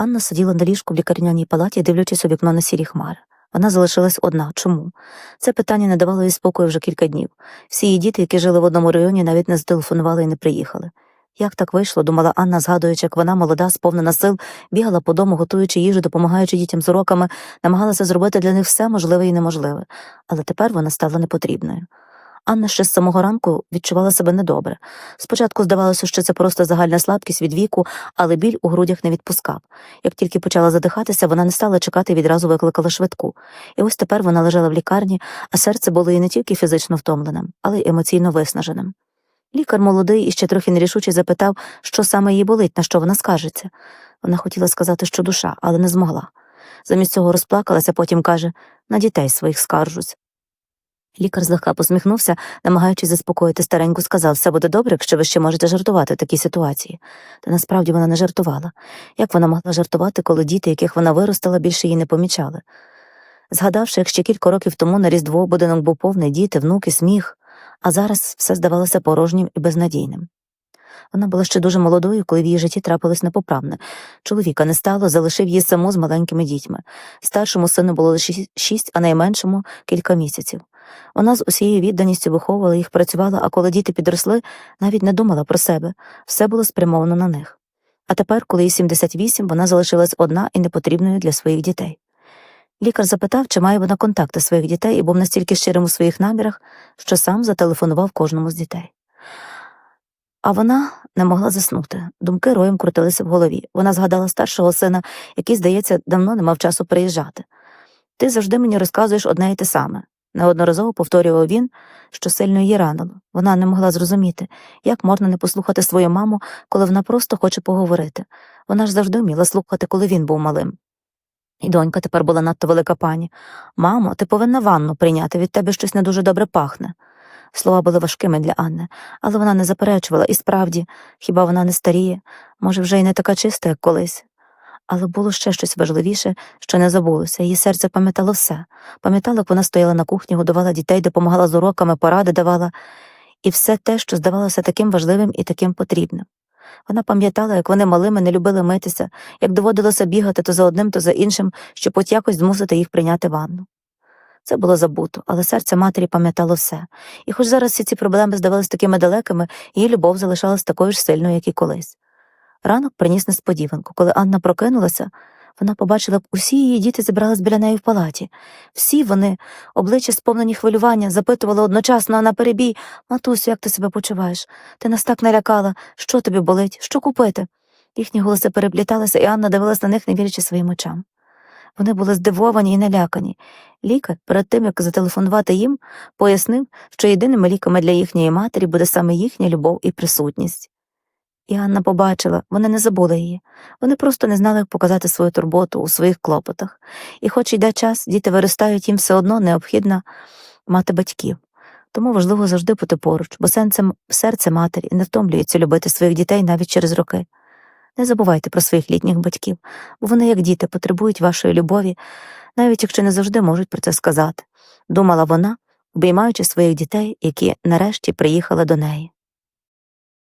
Анна сиділа на ліжку в лікарняній палаті, дивлячись у вікно на сірі хмари. Вона залишилась одна. Чому? Це питання не давало їй спокою вже кілька днів. Всі її діти, які жили в одному районі, навіть не зателефонували і не приїхали. Як так вийшло, думала Анна, згадуючи, як вона, молода, сповнена сил, бігала по дому, готуючи їжу, допомагаючи дітям з уроками, намагалася зробити для них все можливе і неможливе. Але тепер вона стала непотрібною. Анна ще з самого ранку відчувала себе недобре. Спочатку здавалося, що це просто загальна слабкість від віку, але біль у грудях не відпускав. Як тільки почала задихатися, вона не стала чекати і відразу викликала швидку. І ось тепер вона лежала в лікарні, а серце було і не тільки фізично втомленим, але й емоційно виснаженим. Лікар молодий і ще трохи нерішуче запитав, що саме їй болить, на що вона скажеться. Вона хотіла сказати, що душа, але не змогла. Замість цього розплакалася, потім каже на дітей своїх скаржусь. Лікар злегка посміхнувся, намагаючись заспокоїти стареньку, сказав, все буде добре, якщо ви ще можете жартувати в такій ситуації. Та насправді вона не жартувала. Як вона могла жартувати, коли діти, яких вона виростила, більше її не помічали? Згадавши, як ще кілька років тому на Різдво будинок був повний діти, внуки, сміх, а зараз все здавалося порожнім і безнадійним. Вона була ще дуже молодою, коли в її житті трапилось непоправне. Чоловіка не стало, залишив її саму з маленькими дітьми. Старшому сину було лише шість, а найменшому кілька місяців. Вона з усією відданістю виховувала їх, працювала, а коли діти підросли, навіть не думала про себе, все було спрямовано на них. А тепер, коли їй 78, вона залишилась одна і непотрібною для своїх дітей. Лікар запитав, чи має вона контакти своїх дітей, і був настільки щирим у своїх намірах, що сам зателефонував кожному з дітей. А вона не могла заснути. Думки роєм крутилися в голові. Вона згадала старшого сина, який, здається, давно не мав часу приїжджати. Ти завжди мені розказуєш одне і те саме. Неодноразово повторював він, що сильно її ранило. Вона не могла зрозуміти, як можна не послухати свою маму, коли вона просто хоче поговорити. Вона ж завжди вміла слухати, коли він був малим. І донька тепер була надто велика пані. Мамо, ти повинна ванну прийняти, від тебе щось не дуже добре пахне. Слова були важкими для Анни, але вона не заперечувала, і справді, хіба вона не старіє, може, вже й не така чиста, як колись. Але було ще щось важливіше, що не забулося. Її серце пам'ятало все. Пам'ятало, як вона стояла на кухні, годувала дітей, допомагала з уроками, поради давала, і все те, що здавалося таким важливим і таким потрібним. Вона пам'ятала, як вони малими не любили митися, як доводилося бігати то за одним, то за іншим, щоб хоч якось змусити їх прийняти ванну. Це було забуто, але серце матері пам'ятало все. І хоч зараз всі ці проблеми здавалися такими далекими, її любов залишалась такою ж сильною, як і колись. Ранок приніс несподіванку. Коли Анна прокинулася, вона побачила б усі її діти зібрались біля неї в палаті. Всі вони, обличчя сповнені хвилювання, запитували одночасно, на перебій Матусю, як ти себе почуваєш? Ти нас так налякала, що тобі болить, що купити? Їхні голоси перепліталися, і Анна дивилась на них, не вірячи своїм очам. Вони були здивовані і налякані. Лікар, перед тим як зателефонувати їм, пояснив, що єдиними ліками для їхньої матері буде саме їхня любов і присутність. І Анна побачила, вони не забули її. Вони просто не знали, як показати свою турботу у своїх клопотах. І хоч йде час, діти виростають, їм все одно необхідно мати батьків. Тому важливо завжди бути поруч, бо серце, серце матері не втомлюється любити своїх дітей навіть через роки. Не забувайте про своїх літніх батьків, бо вони, як діти, потребують вашої любові, навіть якщо не завжди можуть про це сказати, думала вона, обіймаючи своїх дітей, які нарешті приїхали до неї.